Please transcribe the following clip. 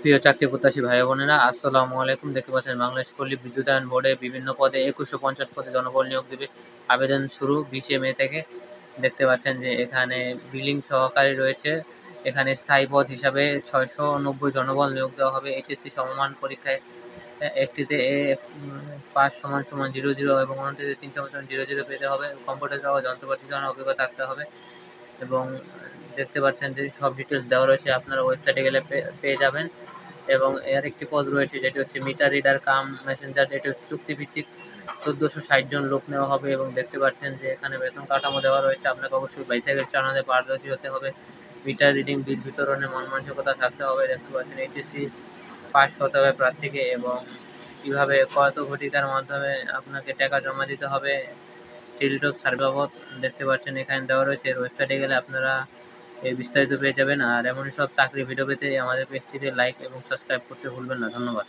প্রিয় চাকরি প্রত্যাশী ভাই বোনেরা, আসসালামু আলাইকুম। দেখতে পাচ্ছেন বাংলাদেশ পল্লী বিদ্যুতায়ন বোর্ডে বিভিন্ন পদে একুশশো পঞ্চাশ পদে জনবল নিয়োগ দেবে। আবেদন শুরু বিশে মে থেকে। দেখতে পাচ্ছেন যে এখানে বিলিং সহকারী রয়েছে। এখানে স্থায়ী পদ হিসাবে ছয়শো নব্বই জনবল নিয়োগ দেওয়া হবে। এইচএসসি সমমান পরীক্ষায় একটিতে এ পাঁচ সমান সমান জিরো জিরো এবং অন্যটিতে তিন সমান সমান জিরো জিরো পেতে হবে। কম্পিউটার চালানো যন্ত্রপাতি চালানোর অভিজ্ঞতা থাকতে হবে। এবং দেখতে পাচ্ছেন যে সব ডিটেলস দেওয়া রয়েছে। আপনারা ওয়েবসাইটে গেলে পেয়ে যাবেন। এবং এর একটি পদ রয়েছে, যেটি হচ্ছে মিটার রিডার কাম মেসেঞ্জার এটি হচ্ছে চুক্তিভিত্তিক। চোদ্দোশো ষাট জন লোক নেওয়া হবে এবং দেখতে পাচ্ছেন যে এখানে বেতন কাঠামো দেওয়া রয়েছে। আপনাকে অবশ্যই বাইসাইকেল চালানোতে পারদর্শী হতে হবে। মিটার রিডিং বিল বিতরণে মন মানসিকতা থাকতে হবে। দেখতে পাচ্ছেন এইচএসসি পাস হতে হবে প্রার্থীকে এবং কীভাবে কত ঘটিকার মাধ্যমে আপনাকে টাকা জমা দিতে হবে। টেলিটক সার্ভে বাবদ দেখতে পাচ্ছেন, এখানে দেওয়া রয়েছে। এর ওয়েবসাইটে গেলে আপনারা এই বিস্তারিত পেয়ে যাবেন। আর এমনই সব চাকরি ভিডিও পেতে আমাদের পেজটিতে লাইক এবং সাবস্ক্রাইব করতে ভুলবেন না। ধন্যবাদ।